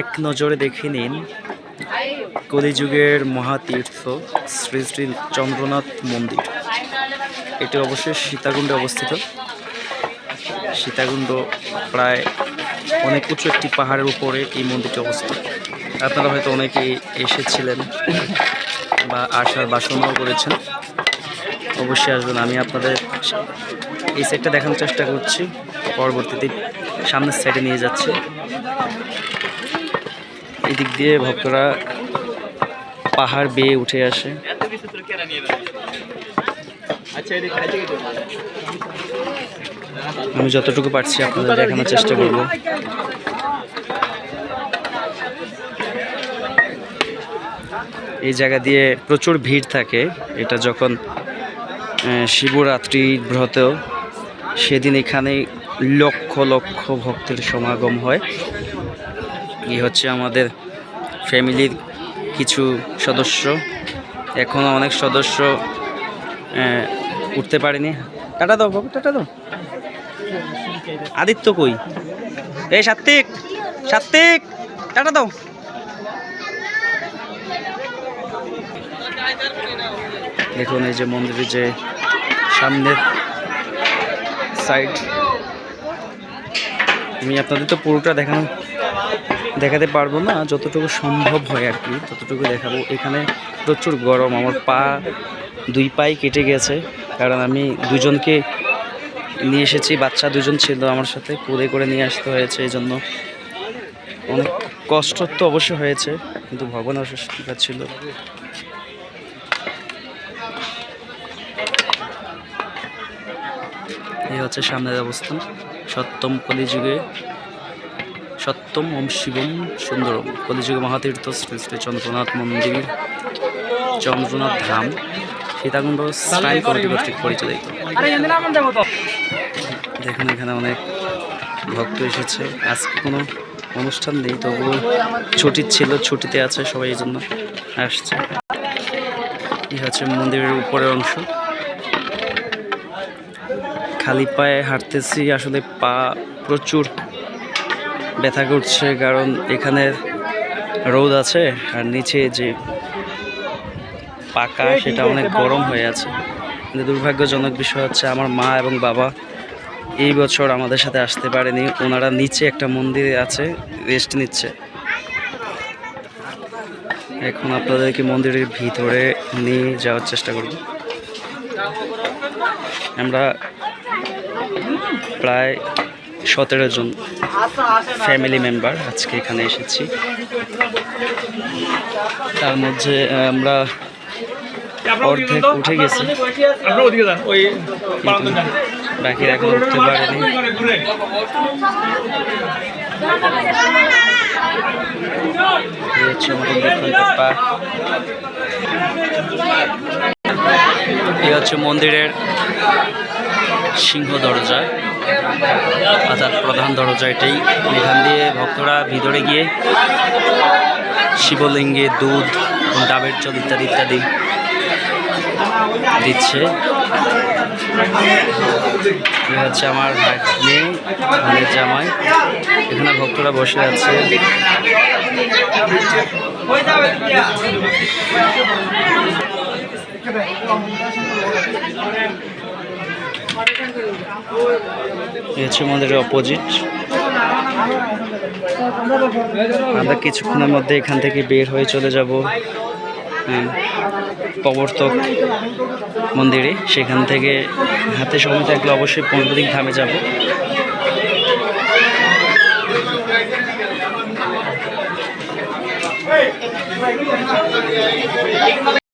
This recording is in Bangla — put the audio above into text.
এক নজরে দেখে নিন, কলিযুগের মহাতীর্থ শ্রী শ্রী চন্দ্রনাথ মন্দির। এটি অবশ্যই সীতাকুণ্ডে অবস্থিত। সীতাকুণ্ড প্রায় অনেক উঁচু একটি পাহাড়ের উপরে এই মন্দিরটি অবস্থিত। আপনারা হয়তো অনেকেই এসেছিলেন বা আসার বাসনাও করেছেন। অবশ্যই আসবেন। আমি আপনাদের এই সাইডটা দেখানোর চেষ্টা করছি। পরবর্তীতে সামনের সাইডে নিয়ে যাচ্ছে। এদিক দিয়ে ভক্তরা পাহাড় বেয়ে উঠে আসে। আমি যতটুকু পারছি আপনাদের দেখানোর চেষ্টা করব। এই জায়গা দিয়ে প্রচুর ভিড় থাকে। এটা যখন শিবরাত্রি ব্রত সেদিন এখানে লক্ষ লক্ষ ভক্তের সমাগম হয়। এই হচ্ছে আমাদের ফ্যামিলির কিছু সদস্য। এখনও অনেক সদস্য উঠতে পারেনি। টাটা দাও বাবু, টাটা দাও। আদিত্য কই? এই সাত্বিক সাত্বিক, টাটা দাও। দেখুন এই যে মন্দিরের যে সামনের সাইড আমি আপনাদের তো পুরোটা দেখানো দেখাতে পারব না, যতটুকু সম্ভব হয় আর কি, ততটুকু দেখাবো। এখানে প্রচুর গরম, আমার পা দুই পাই কেটে গেছে, কারণ আমি দুজনকে নিয়ে এসেছি, বাচ্চা দুজন ছিল আমার সাথে কোলে করে নিয়ে আসতে হয়েছে এই জন্য। অনেক কষ্ট তো অবশ্যই হয়েছে, কিন্তু ভগবানের অসুস্থতা ছিল। এই হচ্ছে সামনের অবস্থান সত্যম কলিযুগে সত্যম ওম শিবম সুন্দরম। কলিযুগে মহাতীর্থ শ্রী শ্রী চন্দ্রনাথ মন্দির চন্দ্রনাথ ধাম সীতাকুণ্ড শ্রাইন কমিটি কর্তৃক পরিচালিত। দেখুন এখানে অনেক ভক্ত এসেছে। আজকে কোনো অনুষ্ঠান নেই তবুও ছুটি ছিল ছুটিতে আছে সবাই এই জন্য আসছে। এই হচ্ছে মন্দিরের উপরের অংশ। খালি পায়ে হাঁটতেছি আসলে পা প্রচুর ব্যথা করছে কারণ এখানে রোদ আছে আর নিচে যে পাকা সেটা অনেক গরম হয়ে আছে। কিন্তু দুর্ভাগ্যজনক বিষয় হচ্ছে আমার মা এবং বাবা এই বছর আমাদের সাথে আসতে পারেনি। ওনারা নিচে একটা মন্দিরে আছে রেস্ট নিচ্ছে। এখন আপনাদেরকে মন্দিরের ভিতরে নিয়ে যাওয়ার চেষ্টা করব। আমরা প্রায় সতেরো জন ফ্যামিলি মেম্বার আজকে এখানে এসেছি। তার মধ্যে আমরা অর্ধেক উঠে গেছি। বাকিরা এখন উঠতে পারেনি। এই হচ্ছে মন্দিরের সিংহ দরজা, অর্থাৎ প্রধান দরজা এটাই। এখান দিয়ে ভক্তরা ভিতরে গিয়ে শিবলিঙ্গে দুধ, ডাবের জল ইত্যাদি ইত্যাদি দিচ্ছে। হচ্ছে আমার মেয়ে জামাই। এখানে ভক্তরা বসে আছে। হচ্ছে আমাদের অপোজিট আমরা কিছুক্ষণের মধ্যে এখান থেকে বের হয়ে চলে যাব হ্যাঁ, প্রবর্তক মন্দিরে। সেখান থেকে হাতে সময় থাকলে অবশ্যই পণ্ডরিক ধামে যাব।